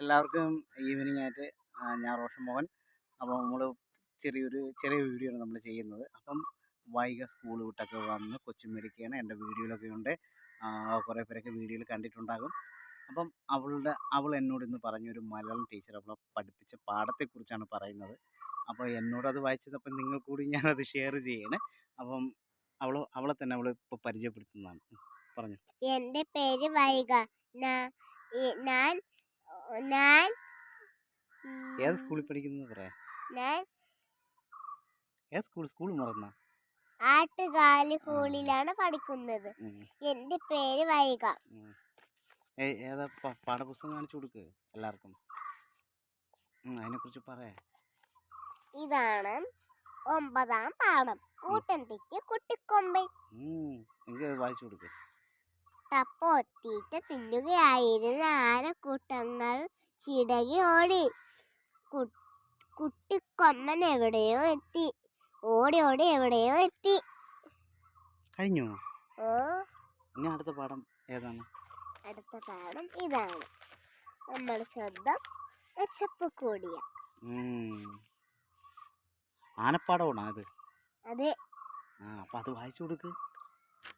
എല്ലാവർക്കും ഈവനിങ് ആയിട്ട് ഞാൻ റോഷൻ മോഹൻ. അപ്പോൾ നമ്മൾ ചെറിയൊരു ചെറിയ വീഡിയോ ആണ് നമ്മൾ ചെയ്യുന്നത്. അപ്പം വൈകി സ്കൂൾ വിട്ടൊക്കെ വന്ന് കൊച്ചുമേടിക്കുകയാണ് എന്റെ വീഡിയോയിലൊക്കെ ഉണ്ട്. കുറേ പേരൊക്കെ വീഡിയോയിൽ കണ്ടിട്ടുണ്ടാകും. അപ്പം അവളുടെ അവൾ എന്നോട് ഇന്ന് പറഞ്ഞൊരു മലയാളം ടീച്ചർ അവളെ പഠിപ്പിച്ച പാഠത്തെക്കുറിച്ചാണ് പറയുന്നത്. അപ്പോൾ എന്നോടത് വായിച്ചതപ്പം നിങ്ങൾ കൂടി ഞാനത് ഷെയർ ചെയ്യണേ. അപ്പം അവൾ അവളെ തന്നെ അവൾ ഇപ്പോൾ പരിചയപ്പെടുത്തുന്നതാണ്. പറഞ്ഞു. എന്റെ പേര് ഞാ- ഞാൻ ഞാൻ ഏത് സ്കൂളിൽ പഠിക്കുന്നത് പറയാം ഞാൻ ഏത് സ്കൂൾ? സ്കൂൾ മറന്ന? ആട്ടുകാലി സ്കൂളിലാണ് പഠിക്കുന്നത്. എന്റെ പേര് വൈഗ. ഏതാ പാഠപുസ്തകം കാണിച്ചു കൊടുക്ക് എല്ലാവർക്കും. അതിനെ അതിനെക്കുറിച്ച് പറയാ ഇതാണ് ഒമ്പതാം പാഠം. കൂട്ടൻ തിക്ക് കുട്ടിക്കൊമ്പൻ. വായിച്ചു കൊടുക്ക്. തപ്പോത്തീറ്റ തിന്നുകയായിരുന്ന ആനക്കൂട്ടങ്ങൾ ചിടകി ഓടി. കു- കുട്ടിക്കൊമ്പൻ എവിടെയോ എത്തി. ഓടി ഓടി എവിടെയോ എത്തി. കഴിഞ്ഞു? ഓ. ഇനി അടുത്ത പാഠം ഏതാണ്? അടുത്ത പാഠം ഇതാണ്. നമ്മുടെ ശബ്ദം ചപ്പക്കൂടിയ കൂടിയ ആനപ്പാടമാണോ അത് അതെ. ആ അപ്പൊ അത് വായിച്ചു കൊടുക്ക്.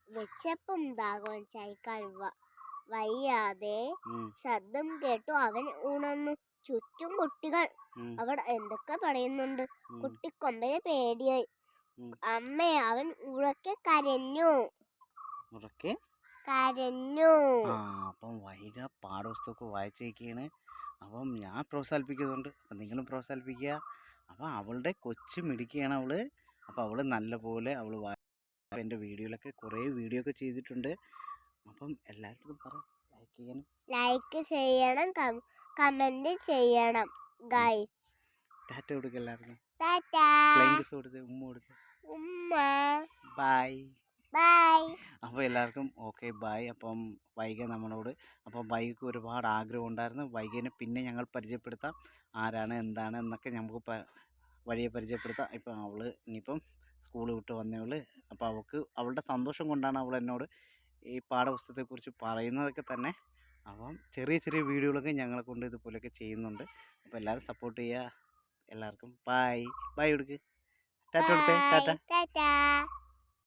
വെച്ചപ്പും ദാഹവും ചായ്ക്കാൻ വ- വയ്യാതെ ശബ്ദം കേട്ടു അവൻ ഉണർന്നു. ചുറ്റും കുട്ടികൾ. അവൾ അവിടെ എന്തൊക്കെ പറയുന്നുണ്ട്? കുട്ടിക്കൊമ്പനെ പേടിയായി. അമ്മ അവൻ ഉറക്കെ കരഞ്ഞു. ഉറക്കെ? കരഞ്ഞു. അപ്പം വൈക പാഠപുസ്തകമൊക്കെ വായിച്ചേക്കാണ് അപ്പം ഞാൻ പ്രോത്സാഹിപ്പിക്കുന്നുണ്ട്. അപ്പം നിങ്ങളും പ്രോത്സാഹിപ്പിക്കുക. അപ്പം അവളുടെ കൊച്ചു മിടിക്കുകയാണ് അവൾ. അപ്പം അവൾ നല്ലപോലെ അവൾ എന്റെ വീഡിയോയിലൊക്കെ കുറേ വീഡിയോ ഒക്കെ ചെയ്തിട്ടുണ്ട്. അപ്പം എല്ലാവർക്കും പറ. ലൈക്ക് ചെയ്യണം ലൈക്ക് ചെയ്യണം കമന്റ് ചെയ്യണം ഗൈസ് ടാറ്റ കൊടുക്ക എല്ലാവർക്കും. ടാറ്റാ ഫ്ലൈങ് കിസ് കൊടുത്ത് ഉമ്മ കൊടുത്ത് ഉമ്മ. ബൈ ബൈ അപ്പോൾ എല്ലാവർക്കും ഓക്കെ ബൈ അപ്പം വൈക നമ്മളോട് അപ്പം വൈകക്ക് ഒരുപാട് ആഗ്രഹം ഉണ്ടായിരുന്നു. വൈകനെ പിന്നെ ഞങ്ങൾ പരിചയപ്പെടുത്താം. ആരാണ് എന്താണ് എന്നൊക്കെ നമുക്ക് വഴിയെ പരിചയപ്പെടുത്താം. ഇപ്പം അവൾ ഇനിയിപ്പം സ്കൂൾ വിട്ട് വന്നേ വന്നവൾ അപ്പോൾ അവൾക്ക് അവളുടെ സന്തോഷം കൊണ്ടാണ് അവൾ എന്നോട് ഈ പാഠപുസ്തകത്തെക്കുറിച്ച് പറയുന്നതൊക്കെ തന്നെ. അപ്പം ചെറിയ ചെറിയ വീഡിയോകളൊക്കെ ഞങ്ങളെ കൊണ്ട് ഇതുപോലെയൊക്കെ ചെയ്യുന്നുണ്ട്. അപ്പോൾ എല്ലാവരും സപ്പോർട്ട് ചെയ്യുക. എല്ലാവർക്കും ബൈ ബൈ കൊടുക്ക് ടാറ്റ കൊടുത്തേ ടാറ്റാ.